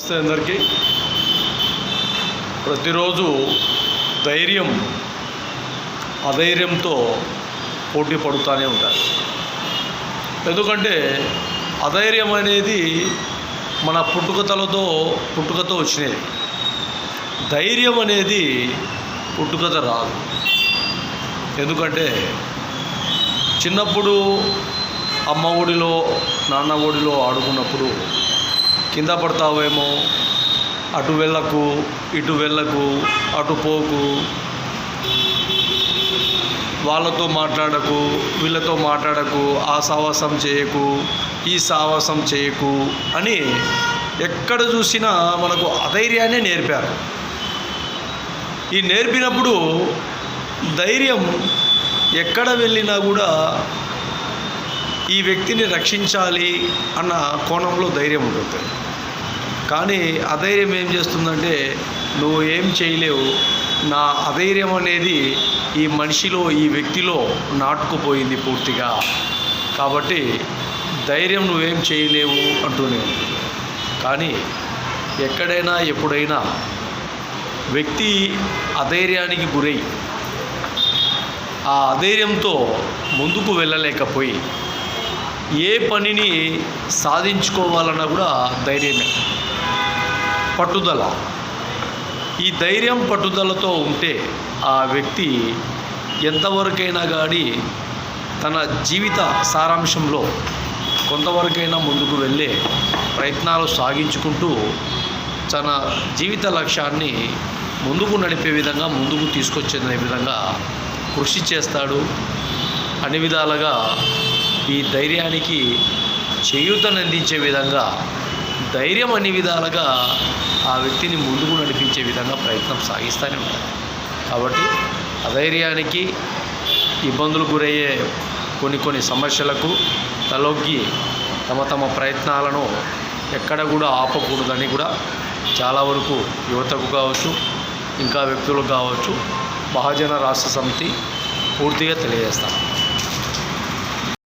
నమస్తే అందరికీ. ప్రతిరోజు ధైర్యం అధైర్యంతో పోటీ పడుతూనే ఉంటారు. ఎందుకంటే అధైర్యం అనేది మన పుట్టుకతలతో పుట్టుకతో వచ్చినది. ధైర్యం అనేది పుట్టుకత రాదు. ఎందుకంటే చిన్నప్పుడు అమ్మ ఒడిలో నాన్న ఒడిలో ఆడుకున్నప్పుడు కింద పడతావేమో అటు వెళ్ళకు ఇటు వెళ్ళకు అటు పోకు. వాళ్ళతో మాట్లాడకు వీళ్ళతో మాట్లాడకు ఆ సావాసం చేయకు ఈ సావాసం చేయకు అని ఎక్కడ చూసినా మనకు అధైర్యాన్ని నేర్పారు. ఈ నేర్పినప్పుడు ధైర్యం ఎక్కడ వెళ్ళినా కూడా ఈ వ్యక్తిని రక్షించాలి అన్న కోణంలో ధైర్యం ఉంటుంది. కానీ అధైర్యం ఏం చేస్తుందంటే నువ్వు ఏం చేయలేవు. నా అధైర్యం అనేది ఈ మనిషిలో ఈ వ్యక్తిలో నాటుకుపోయింది పూర్తిగా. కాబట్టి ధైర్యం నువ్వేం చేయలేవు అంటూనే కానీ ఎక్కడైనా ఎప్పుడైనా వ్యక్తి అధైర్యానికి గురై ఆ అధైర్యంతో ముందుకు వెళ్ళలేకపోయి ఏ పనిని సాధించుకోవాలన్నా కూడా ధైర్యమే. పట్టుదల. ఈ ధైర్యం పట్టుదలతో ఉంటే ఆ వ్యక్తి ఎంతవరకైనా కానీ తన జీవిత సారాంశంలో కొంతవరకైనా ముందుకు వెళ్ళే ప్రయత్నాలు సాగించుకుంటూ తన జీవిత లక్ష్యాన్ని ముందుకు నడిపే విధంగా ముందుకు తీసుకొచ్చే విధంగా కృషి చేస్తాడు. అన్ని విధాలుగా ఈ ధైర్యానికి చేయూతనందించే విధంగా ధైర్యం అన్ని విధాలుగా ఆ వ్యక్తిని ముందుకు నడిపించే విధంగా ప్రయత్నం సాగిస్తూనే ఉంటారు. కాబట్టి అధైర్యానికి ఇబ్బందులు గురయ్యే కొన్ని కొన్ని సమస్యలకు తలొగ్గి తమ తమ ప్రయత్నాలను ఎక్కడ కూడా ఆపకూడదని కూడా చాలా వరకు యువతకు కావచ్చు ఇంకా వ్యక్తులకు కావచ్చు మహాజన రాష్ట్ర సమితి పూర్తిగా తెలియజేస్తాను.